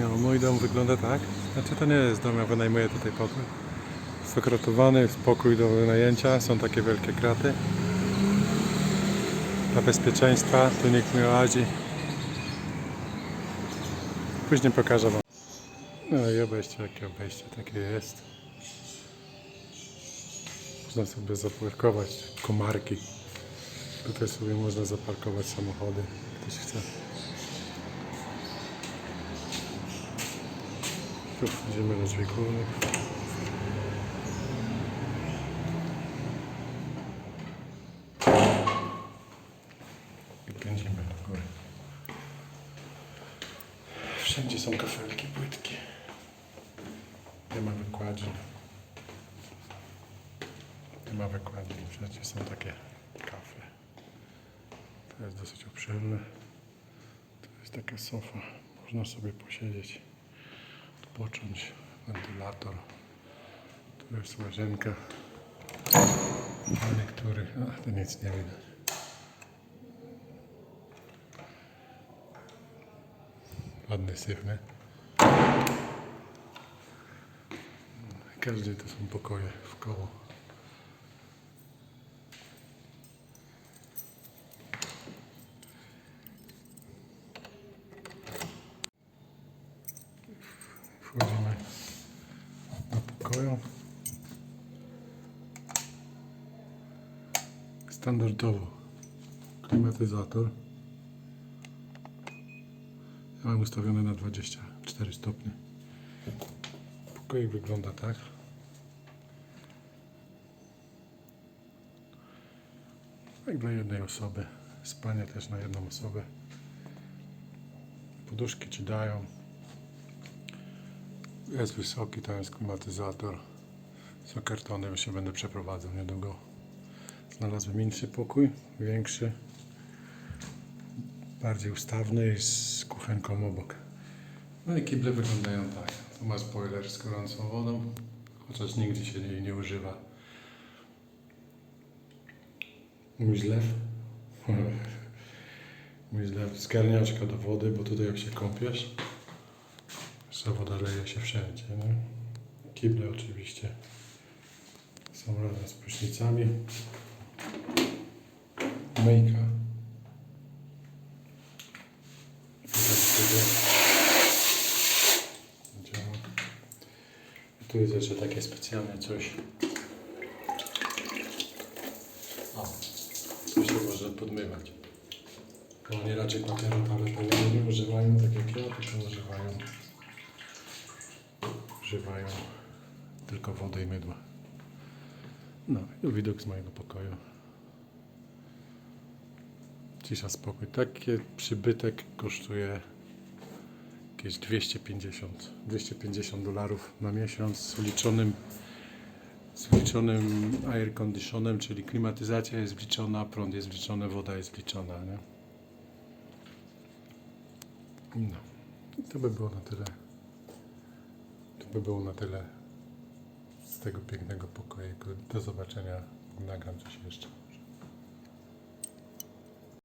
No, mój dom wygląda tak. Znaczy to nie jest dom, ja wynajmuję tutaj pokój. Jest okratowany, spokój do wynajęcia, są takie wielkie kraty. Dla bezpieczeństwa, tu nikt nie łazi. Później pokażę wam. No i obejście, jakie obejście takie jest. Można sobie zaparkować komarki. Tutaj sobie można zaparkować samochody, ktoś chce. Wchodzimy do drzwi głównych. I pędzimy do góry. Wszędzie są kafelki, płytki. Nie ma wykładzin. Nie ma wykładzin, wszędzie są takie kafle. To jest dosyć obszerne. To jest taka sofa. Można sobie posiedzieć, odpocząć. Wentylator. Tu jest łazienka. Na niektórych, a to nic nie widać. Ładny syf, nie? Każdy to są pokoje w koło. Wchodzimy do pokoju. Standardowo klimatyzator. Ja mam ustawiony na 24 stopnie. Pokoik wygląda tak. Jak dla jednej osoby. Spanie też na jedną osobę. Poduszki ci dają. Jest wysoki, tam jest klimatyzator. Są kartony, się będę przeprowadzał niedługo. Znalazłem inszy pokój, większy. Bardziej ustawny i z kuchenką obok. No i kible wyglądają tak. Tu ma spoiler z gorącą wodą, chociaż nigdy się jej nie używa. Mój zlew. Mój zlew z garniaczka do wody, bo tutaj jak się kąpiesz, że woda się wszędzie. Nie? Kible oczywiście są razem z prysznicami. Myjka. Tu jest jeszcze takie specjalne coś. O, tu się może podmywać. Oni raczej papieru toaletowego nie używają, tak jak ja, tylko używają tylko wody i mydła. No i widok z mojego pokoju. Cisza, spokój. Taki przybytek kosztuje jakieś 250, 250 dolarów na miesiąc z wliczonym, z wliczonym air conditionem, czyli klimatyzacja jest wliczona, prąd jest wliczony, woda jest wliczona. Nie? No. I to by było na tyle. To by było na tyle z tego pięknego pokoju. Do zobaczenia. Nagram coś jeszcze.